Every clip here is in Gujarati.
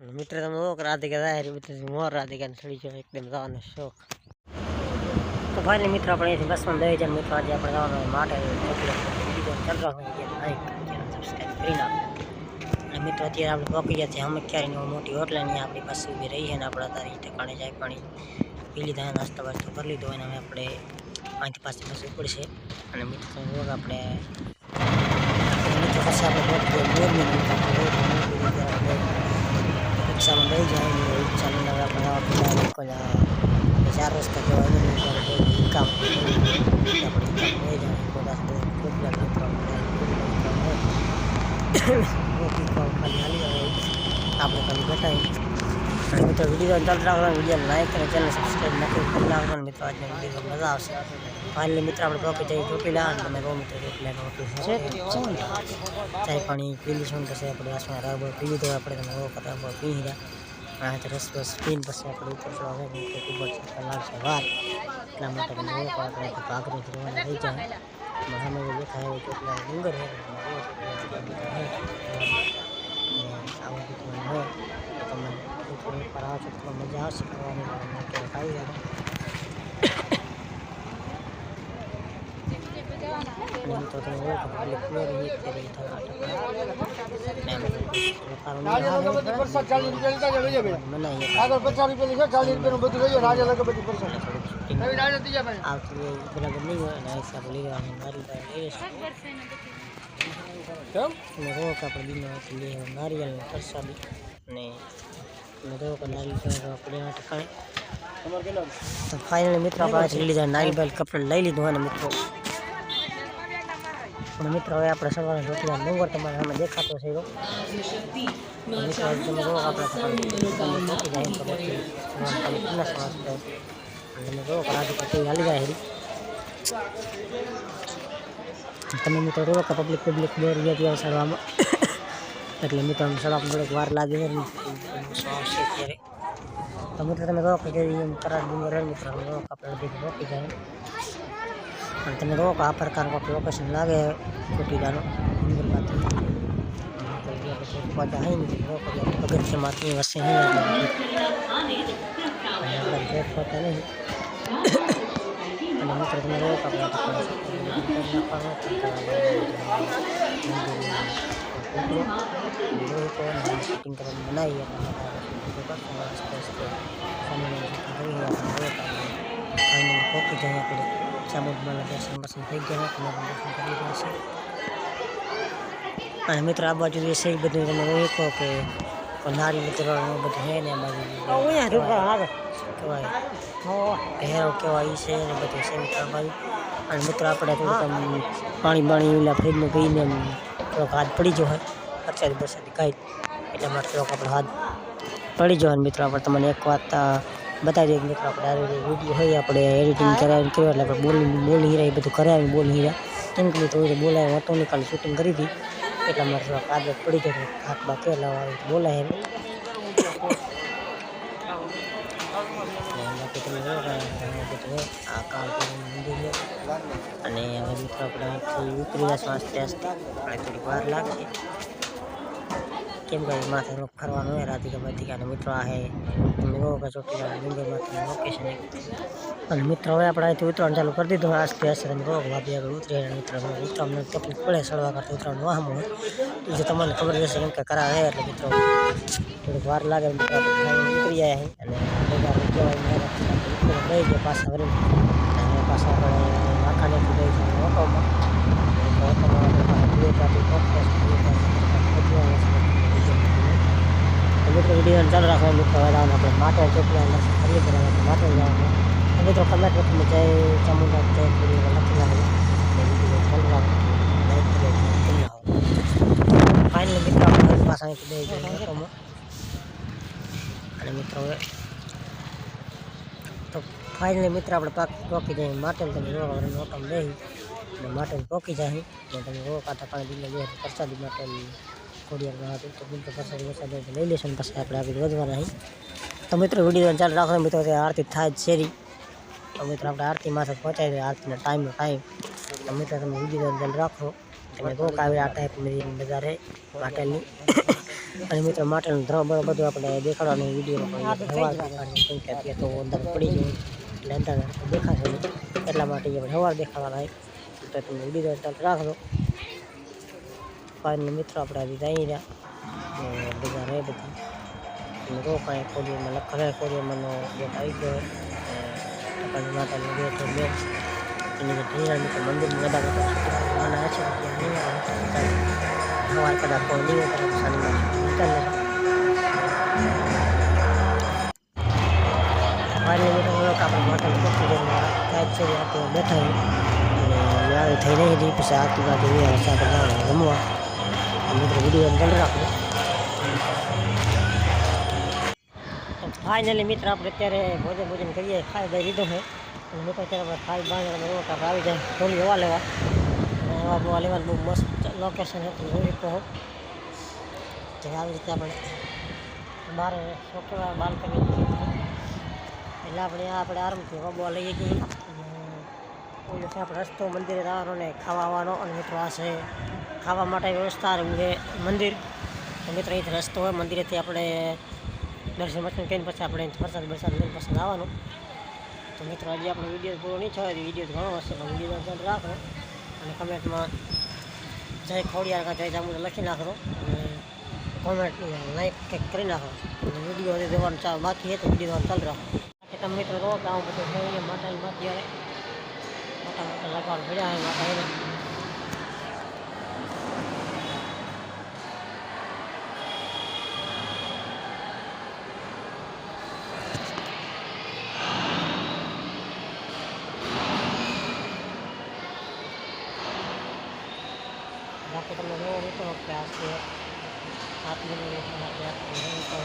મિત્ર તમે ઓક રાધિકા જાય મિત્ર મોર રાધિકા ચડી ગયો એકદમ જવાનો શોખ તો ફાઇનલી મિત્રો આપણે અહીંથી બસમાં બે જાય મિત્રો આજે આપણે જવાનું માટે લાઈક સબસ્ક્રાઈબ કરી નાખો મિત્રો અત્યારે આપણે પહોંચી ગયા છે અમે ક્યારે મોટી હોટલની આપણી પાસે ઊભી રહી છે ને આપણે અત્યારે ઠેકાણે જાય પાણી પી લીધા નાસ્તો વાસ્તો કરી લીધો અને હવે આપણે અહીંથી પાસે બસ ઉપડશે અને મિત્રો તમે આપણે મિત્રો પાસે આપણે રિક્ષામાં લઈ જાય ને રિક્ષાની હવે આપણે આવા પેલા પેલા ચાર રસ્તા કહેવાય કામ આપણે રિક્ષામાં ખાલી હાલી આવે આપણે ખાલી બતાવી અને મિત્રો વીડિયો ચાલુ રાખવાનો વીડિયો લાઈક અને ચેનલ સબસ્ક્રાઈબ નક્કી કરી નાખવાનું મિત્રો આજના વીડિયો મજા આવશે ફાઇનલી મિત્ર આપણે પહોંચી જઈએ ચોટીલા અને તમે રહો મિત્રો ચોટીલાનો ઓફિસ છે ચાય પાણી પી લઈશું ને પછી આપણે આસમાં રાબર પી લીધો આપણે તમે રહો રાબર પી રહ્યા આ તો રસ બસ પીને પછી આપણે ઉપર ચડવા આવે મિત્રો ખૂબ જ લાગશે વાર એટલા માટે તમે રહો તો આપણે ભાગરે રવાના થઈ જાય સામે જે દેખાય હોય ચોટીલા ડુંગર છે આવું બધું હોય અને મનાઈએ આગળ પચાસ રૂપિયા છે ચાલીસ રૂપિયાનું બધું લઈ રાજા લગે બધી પરસેન્ટ આવતી બરાબર નહીં હોય એના હિસાબે લઈ લેવાની મારી પાસે કેમ કહો આપણે બીનો લઈ લેવા ને આપણે એના ઠકાણે તમારે કેટલા તો ફાઇનલી મિત્રો આપણે આજે લઈ લીધા નારિયેળ કપડે લઈ લીધું અને મિત્રો. પણ મિત્રો હવે આપણે સવારે રોટલા ડુંગર તમારે સામે દેખાતો છે મિત્રો તમે આપણે અને તમે હાલી જાય મિત્રો રોવો કે પબ્લિક પબ્લિક દોર ગયા ત્યાં સડવામાં એટલે મિત્રો સડક થોડીક વાર લાગે છે ને. આવશે ત્યારે તો મિત્રો તમે કહો કે કરાર ડુંગર મિત્રો. તમે કહો આપણે બધી રોકી જાય. અને તમે કહો કે આ પ્રકારનું કોઈ લોકેશન લાગે ચોટીલાનું પગથિયામાંથી વસે નહીં અને મિત્રો શૂટિંગ કરવાનું બનાવીએ ફાઇનલ પહોંચી જાય આપણે ચામુંડમાના દર્શન બર્શન થઈ ગયા તમારું દર્શન કરી રહ્યા છે અને મિત્રો આ બાજુ એ છે બધું તમે જોઈ કહો કે નારી મિત્રો બધું છે ને બાજુ કહેવાય પહેરો કહેવાય છે ને બધું છે મિત્રો આ બાજુ. અને મિત્રો આપણે પાણી બાણી ઓલા ફ્રીજમાં પીને થોડોક હાથ પડી ગયો હોય. વરસાદ વરસાદ કાંઈ એટલા માટે થોડોક આપણો હાથ પડી જવાનું મિત્રો. આપણે તમને એક વાત બતાવી દઈએ મિત્રો, આપણે આ વીડિયો હોય, આપણે એડિટિંગ કરાવીને કર્યો એટલે આપણે બોલ, બોલી હીરા એ બધું કરાવીને બોલ હીરા કેમ કે મિત્રો બોલાય ઓટો ને શૂટિંગ કરી હતી. એટલા માટે થોડોક હાથ પડી જાય હાથ બાકી એટલે બોલાય અને હવે મિત્રો આપણે અહીંથી ઉતરી જશું આસ્તે આસ્તે આપણે થોડીક વાર લાગશે. કેમ કે માથે ફરવાનું હોય રાધિકા મધિકા અને મિત્રો આ હે કે ચોટીલા ડુંગરમાંથી લોકેશન અને મિત્રો હવે આપણે અહીંથી ઉતરવાનું ચાલુ કરી દીધું. આસ્તે આસ્તે તમે કે ભાભી આગળ ઉતરી અને મિત્રો ઉતરવાનું તકલીફ પડે સળવા કરતા ઉતરાણ વાહમ હોય. એ જો તમને ખબર હશે કેમ કે કરાવે એટલે મિત્રો થોડીક વાર લાગે નીકળી જાય અને બધા કહેવાય લઈ જાય પાછા વળી. અને પાછા આપણે આખાને લઈ જાય આપણે મિત્રો વીડિયો ચાલુ રાખવા મિત્રો હવે આપણે માટે ચોપડા ત્યારે આપણે માટે જવાનું મિત્રો કમેન્ટ વખતે જય ચામુંડા, જય પૂરી લખી લાગે ચાલુ રાખો. લાઈક ફાઇનલી મિત્રો આપણે અને મિત્રો હવે. તો ફાઇનલી મિત્ર આપણે પાક પોકી જઈએ માટેલ તમે જોવા વગર ઓટોમાં બેસી અને માટેલ પોકી જાય અને તમે જોવો કાંઠા પાણી દિલ્હી બે પ્રસાદી માટેલ ખોડિયારમાં હતું. તો બિલકુલ પ્રસાદી વરસાદી લઈ લેશું ને પછી આપણે આગળ વધવાના અહીં તો મિત્રો વીડિયો ચાલુ રાખો મિત્રો, તે આરતી થાય જ શેરી તો મિત્રો આપણે આરતી માથે પહોંચાડી દઈએ આરતીના ટાઈમનો ટાઈમ તો મિત્રો તમે વીડિયો ચાલુ રાખો. તમે કહો કે આવી આ ટાઈપની બજારે માટેલની. અને મિત્રો, માટેનું ધ્રો બધું આપણે દેખાડવાનું વિડીયોમાં તો અંદર પડી જાય એટલે અંદર દેખાશે એટલા માટે આપણે હવાર દેખાડવાના હોય તો તમે વીડિયો ચાલુ રાખજો ફાઇનલ મિત્રો, આપણે હજી જઈ રહ્યા. બધા રહે બધા. અને રો કાંઈ કોરિયરમાં લખેલા કોરિયરમાંનો ગેટ આવી ગયો ટકાની માતાનું ગેટ બે એની જે ઢીંગા બધા ત્યાં નહીં આવે સવાર કદાચ કોઈ નહીં હોય તો શનિવાર નીકળે ફાઇનલી મિત્રો લોકો આપણે માતાની ભક્તિ કરીને કાંઈ છે આપણે બેઠા અને થઈ નહીં હતી પછી આપણે રમવા મિત્રો વીડિયો ચાલુ રાખવું ફાઇનલી મિત્ર આપણે અત્યારે ભોજન ભોજન કરીએ, ખાઈ દઈ લીધો છે. અને આપણે ખાઈ બાંધ અમે રોકા આવી જાય. થોડી હવા લેવા. હવા લેવાનું બહુ મસ્ત લોકેશન હતું જોઈ શકો જે આવી રીતે આપણે બહાર છોકરા બાર કરી એટલે આપણે આપણે આરામથી હવા લઈએ છીએ ઓલું આપણે રસ્તો મંદિરે જવાનો ને ખાવા આવવાનો. અને મિત્રો આ છે ખાવા માટે વ્યવસ્થા છે મંદિર. મિત્ર અહીંથી રસ્તો હોય, મંદિરેથી આપણે દર્શન વર્શન કરીને પછી આપણે પ્રસાદ વરસાદ લઈને પછી આવવાનું તો મિત્રો હજી આપણો વીડિયો પૂરો નહીં થયો વીડિયો ઘણો હશે, પણ વીડિયો રાખો. અને કમેન્ટમાં જય ખોડિયાર કા જય જામું લખી નાખો. અને કોમેન્ટ લાઈક કંઈક કરી નાખો. વીડિયો હજી જોવાનું ચાલુ, બાકી છે તો વીડિયો ચાલુ રાખો. તમે મિત્રો રહો તો આવું બધું માતા બાકી આવે. મોટા મોટા પડ્યા હોય, માતા બાકી તમને જોવો મિત્રો કે આ છે સાત મિનિટ મિત્રો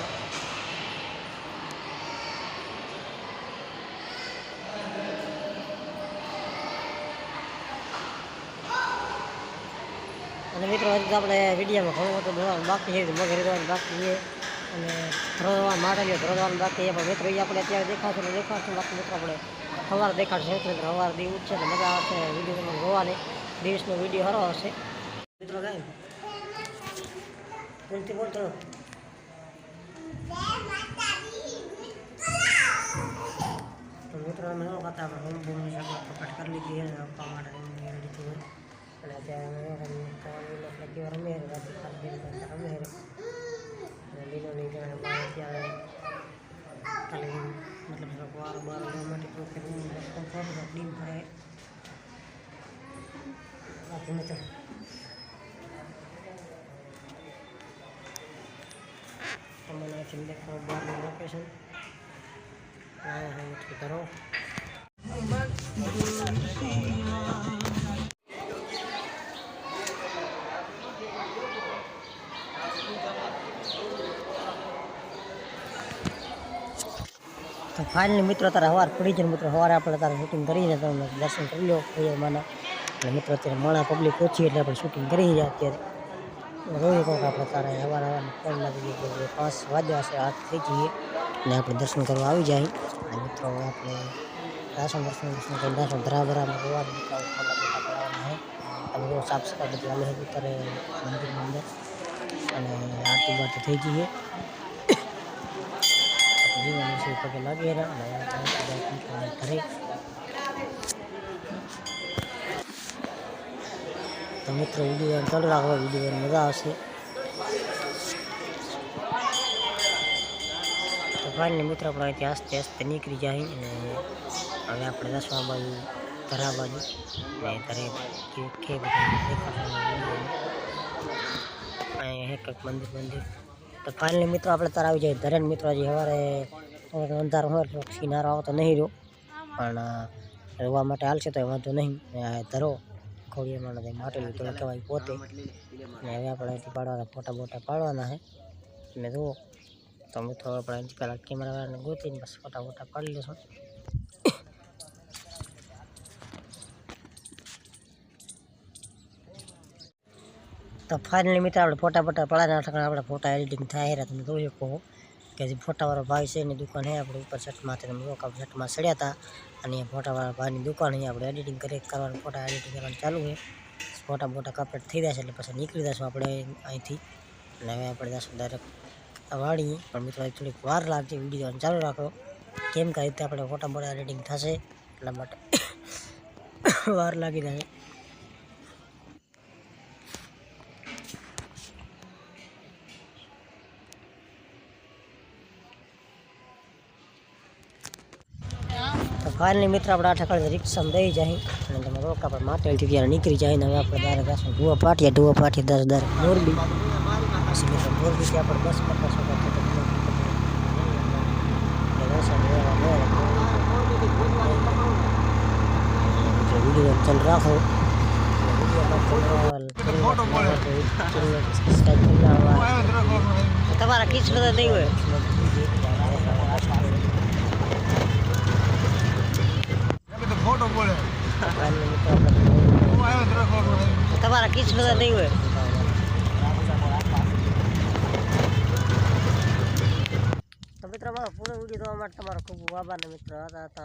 અને મિત્રો તો આપણે વિડીયોમાં ઘણું બધું જોવાનું બાકી છે મગર રહેવાનું બાકી છે. અને ધ્રોવા માટલીઓ ધ્રોવાનું બાકી છે. પણ મિત્રો એ આપણે અત્યારે દેખાશે ને દેખાશે. બાકી મિત્રો, આપણે સવાર દેખાડશે. મિત્રો સવાર દીવ ઉઠશે ને મજા આવશે. વીડિયો તમને જોવાની. દિવસનો વીડિયો સારો હશે. મિત્રો, કાંઈ બોલતી બોલતો મિત્રો, અમે શું કરતા આપણે હોમ બૂમ કપાટ કરી લીધી છે. આપવા માટે રેડી થયું અને અત્યારે અમે ખાવાનું એટલે કેવા રમે રાતે ખાલી રમે અને લીલો નહીં જાણે બહાર અત્યારે ખાલી મતલબ થોડોક વાર બાર જવા માટે થોડુંક રૂમ રસ્તો થોડો ડીમ થાય બાકી મિત્રો તમને અહીંથી દેખાવ બહારનું લોકેશન હા અહીંથી કરો તો ફાઇનલી મિત્રો, તારા સવાર પડી જાય મિત્રો સવારે આપણે તારે શૂટિંગ કરીને તમે દર્શન કરી લો માના અને મિત્રો, અત્યારે માણા પબ્લિક ઓછી એટલે આપણે શૂટિંગ કરી જાય અત્યારે. રોઈ કોક આપણે તારે સવાર સવાર ફોન લાગી ગયો પાંચ વાગ્યા છે હાથ થઈ જઈએ. અને આપણે દર્શન કરવા આવી જાય. અને મિત્રો, આપણે રાશન દર્શન દર્શન કરી રાશન ધરા રોવા અને રોજ સાફ સફાઈ બધી છે, અત્યારે મંદિરની અંદર. અને આરતી બારતી થઈ જઈએ. વિશે પગે લાગી રહ્યા ઘરે. તો મિત્રો વીડિયો ચાલુ રાખો વીડિયો મજા આવશે. તો ફાઇનલી મિત્રો, આપણે અહીંથી આસ્તે આસ્તે નીકળી જાય અને હવે આપણે દસમા બાજુ ધરા બાજુ. ને ધરે કે એક એક મંદિર મંદિર. તો ફાઇનલી મિત્રો, આપણે તાર આવી જાય ધરેન. મિત્રો હજી સવારે થોડોક અંધારો હોય એટલે કિનારો આવતો નહીં રહ્યો. પણ રોવા માટે હાલશે તો વાંધો નહીં. ધરો, ખોડિયામાં માટલું તો કહેવાય પોતે. ને હવે આપણે અહીંથી પાડવાના, ફોટા બોટા પાડવાના છે તમે જુઓ તો મિત્રો આપણે અહીંથી પહેલાં કેમેરાવાળાને ગોતીને બસ ફોટા બોટા પાડી લઈશું તો ફાઇનલી મિત્ર, આપણે ફોટા ફોટા પડાના આપણે ફોટા એડિટિંગ થાય તમે જોઈ શકો. કે જે ફોટાવાળા ભાઈ છે એની દુકાન છે આપણે, ઉપર છઠમાંથી અમે લોકો છઠમાં ચડ્યા હતા. અને એ ફોટાવાળા ભાઈની દુકાન અહીંયા આપણે એડિટિંગ કરી કરવાનું, ફોટા એડિટિંગ કરવાનું ચાલુ છે ફોટા બોટા કમ્પ્લીટ થઈ જશે એટલે પછી નીકળી જશું આપણે અહીંથી. અને હવે આપણે જશું ડાયરેક્ટ વાળીએ પણ મિત્રો થોડીક વાર લાગશે વીડિયો ચાલુ રાખો. કેમ કે રીતે આપણે ફોટા મોટા એડિટિંગ થશે એટલા માટે વાર લાગી જાય. ફાઇનલી મિત્ર આપણે આ ઠકાડી રિક્ષામાં દઈ જાય અને તમે રોકા પર માટેલથી ત્યારે નીકળી જાય ને હવે આપણે દારે ગાશું ઢુવા પાટીયા ઢુવા પાટીયા દસ દર મોરબી પછી મિત્રો મોરબીથી આપણે બસ પચાસ વીડિયો ચાલુ રાખો તમારા કિસ્સો તો નહીં હોય ફોટો બોલે ફાઇનલી મિત્રો આપણે તમારા કીચ બધા નહીં હોય. મિત્રો અમારો પૂરો વીડિયો જોવા માટે તમારો ખૂબ આભાર મિત્રો હતા તો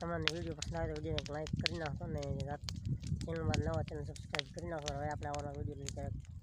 તમને વીડિયો પસંદ આવે તો વિડીયોને લાઈક કરી નાખો ને ચેનલમાં નવા ચેનલ સબસ્ક્રાઈબ કરી નાખો હવે આપણે આવવાના વીડિયો